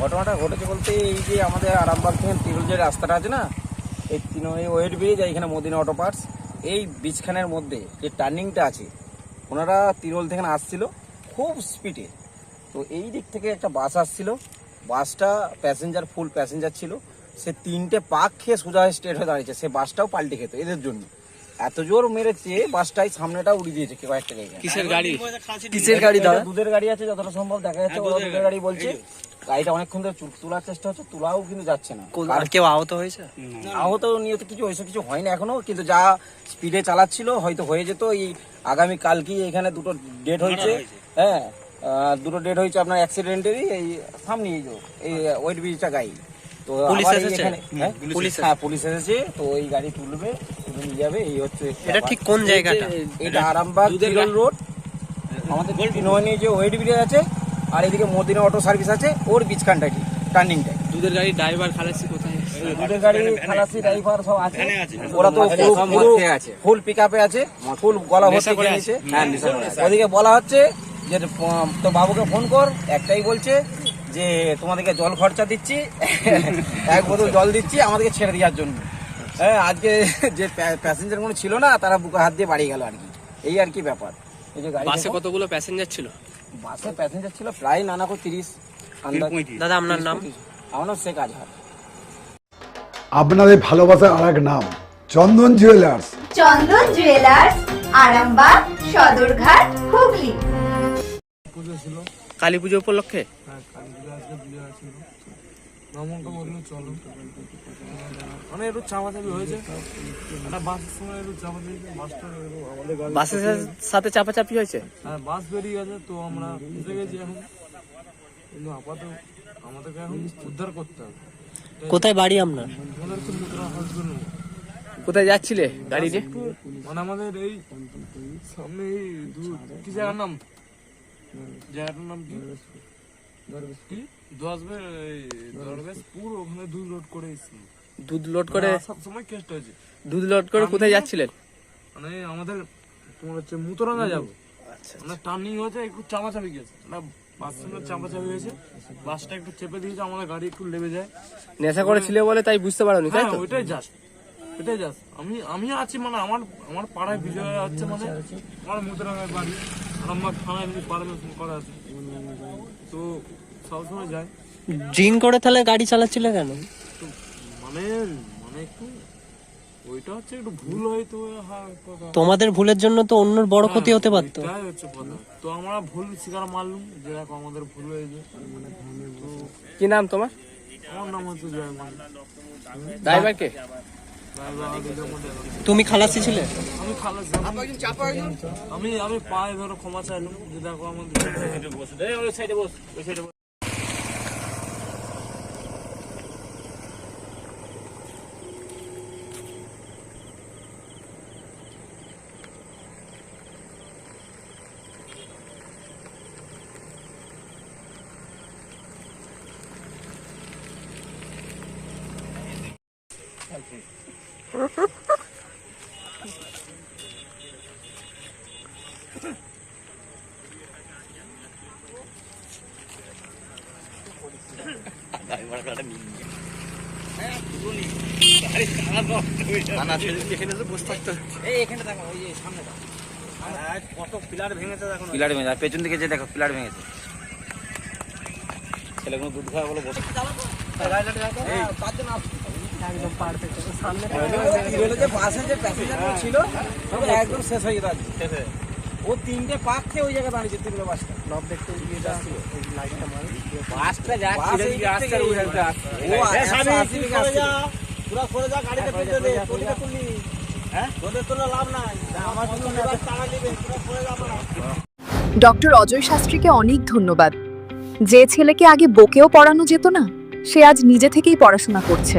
ঘটনাটা ঘটেছে বলতে এই যে আমাদের আরামবাগ থেকে তিরুল যে রাস্তাটা আছে না, এই তিন এই ওয়েট ব্রিজ আর এখানে মদিনা অটো পার্টস, এই বীজখানের মধ্যে যে টার্নিংটা আছে, ওনারা তিরুল থেকে আসছিল খুব স্পিডে তো এই দিক থেকে একটা বাস আসছিল। বাসটা প্যাসেঞ্জার ফুল প্যাসেঞ্জার ছিল। সে তিনটে পাক খেয়ে সোজা হয়ে স্ট্রেট হয়ে দাঁড়িয়েছে। সে বাসটাও পাল্টে খেত এদের জন্য। এত জোর মেরেছে বাসটাই সামনেটা উড়িয়ে দিয়েছে কেউ একটা জায়গায়। কিসের গাড়ি? কিসের গাড়ি দাদা? দুধের গাড়ি আছে যতটা সম্ভব দেখা যাচ্ছে ওরা দুধের গাড়ি বলছে। গাড়িটা অনেকক্ষণ ধরে তোলার চেষ্টা হচ্ছে তোলাও কিন্তু যাচ্ছে না। আর কেউ আহত হয়েছে? আহত নিয়ে তো কিছু হয়েছে কিছু হয়নি এখনও কিন্তু যা স্পিডে চালাচ্ছিল হয়তো হয়ে যেত। এই আগামী কালকেই এখানে দুটো ডেট হয়েছে। হ্যাঁ। দুটো ডেট হয়েছে আপনার অ্যাক্সিডেন্টেরই এই সামনে এই যে এই ওয়েট ব্রিজটা গাড়ি তো পুলিশ এসেছে? হ্যাঁ? পুলিশ হ্যাঁ পুলিশ এসেছে তো এই গাড়ি তুলবে তুলে নিয়ে যাবে এই হচ্ছে এটা ঠিক কোন জায়গাটা? এটা আরামবাগ তিরুল রোড আমাদের তিনওয়ানি যে ওয়েট ব্রিজ আছে আর এদিকে মদিনা অটো সার্ভিস আছে ওর বিচখানটাই টার্নিংটাই দুধের গাড়ি ড্রাইভার খালাসি কোথায়? দুধের গাড়ি খালাসি ড্রাইভার সব আছে। ওরা তো ফুল পিক আপে আছে। ফুল গলা ভর্তি করে নিয়েছে। ওদিকে বলা হচ্ছে যে তো বাবুকে ফোন কর একটাই বলছে যে তোমাদেরকে জল খরচা দিচ্ছি এক বোতল জল দিচ্ছি আমাদেরকে ছেড়ে দেওয়ার জন্য। হ্যাঁ আজকে যে প্যাসেঞ্জার কোনো ছিল না তারা বুকে হাত দিয়ে বাড়িয়ে গেল আর কি। এই আর কি ব্যাপার। এই যে গাড়ি বাসে কতগুলো প্যাসেঞ্জার ছিল? বাসে প্যাসেঞ্জার ছিল প্রায় নানা করে তিরিশ দাদা আপনার নাম? আমার নাম শেখ আজহার। আপনাদের ভালোবাসার আর এক নাম চন্দন জুয়েলার্স চন্দন জুয়েলার্স আরামবাগ সদরঘাট হুগলি। কালী পুজো উপলক্ষে? মামনকে বলল চলো। মানে একটু চাপাচাপি হয়েছে। একটা বাসের সময় একটু চাপাচাপি বাসটা আমাদের গাড়ি বাসের সাথে চাপাচাপি হয়েছে? হ্যাঁ বাস বেরিয়ে গেছে তো আমরা বুঝে গেছি এখন। কিন্তু আপাতত আমাদেরকে এখন উদ্ধার করতে হবে। কোথায় বাড়ি আপনার? আমাদের হচ্ছে মুদ্রা হাসবেন্ড কোথায় যাচ্ছিলে গাড়ি নিয়ে মানে আমাদের এই সামনে এই কি জায়গার নাম? জায়গাটার নাম কি? কি? ওখানে দুই লোড করে এসেছি। দুধ লোড করে সব সময় কেষ্ট হয়েছে। দুধ লোড করে কোথায় যাচ্ছিলেন? মানে আমাদের তোমার হচ্ছে মুতরাঙ্গা যাব। মানে টার্নিং হয়েছে একটু চাপাচাপি গেছে। না সঙ্গে চাপাচাপি হয়েছে। বাসটা একটু চেপে দিয়েছে আমাদের গাড়ি একটু লেবে যায়। নেশা করেছিলে বলে তাই বুঝতে পারোনি তাই হ্যাঁ তো ওইটাই জাস্ট ওইটাই জাস্ট আমি আমি আছি মানে আমার আমার পাড়ায় বিজয় হচ্ছে মানে আমার মুতরাঙ্গার বাড়ি। আমার থানায় যদি পারমিশন করা আছে। তো সবসময় যায়। ড্রিঙ্ক করে তাহলে গাড়ি চালাচ্ছিলে কেন? তো মানে মানে একটু ওইটা হচ্ছে একটু ভুল হয়তো হ্যাঁ কথা। তোমাদের ভুলের জন্য তো অন্যর বড় ক্ষতি হতে পারতো। এটাই হচ্ছে কথা। তো আমরা ভুল স্বীকার মারলুম যে দেখো আমাদের ভুল হয়েছে। তো কি নাম তোমার? আমার নাম হচ্ছে জয়মান ড্রাইভার কে? তুমি খালাসি ছিলে? আমি খালাসি আমি আমি পায়ে ধরো ক্ষমা চাইলাম যদি দেখো আমাদের ওই সাইডে যায় পেছন দিকে যে দেখো পিলার ভেঙেছে। ছেলেগুলো দুধ খাওয়া বলে বসে বাসে যে প্যাসেঞ্জার ছিল একদম শেষ হয়ে যেত ও তিনটে পাক খেয়ে ওই জায়গায় দাঁড়িয়েছে তিনটে বাসটা। নব দেখতে গিয়ে যাচ্ছিল লাইটটা মারি। বাসটা যাচ্ছে এই দিকে আসছে, ওই দিকে আসছে। ও একশো আশি দিকে আসছে। ডক্টর অজয় শাস্ত্রীকে অনেক ধন্যবাদ। যে ছেলেকে আগে বকেও পড়ানো যেত না সে আজ নিজে থেকেই পড়াশোনা করছে।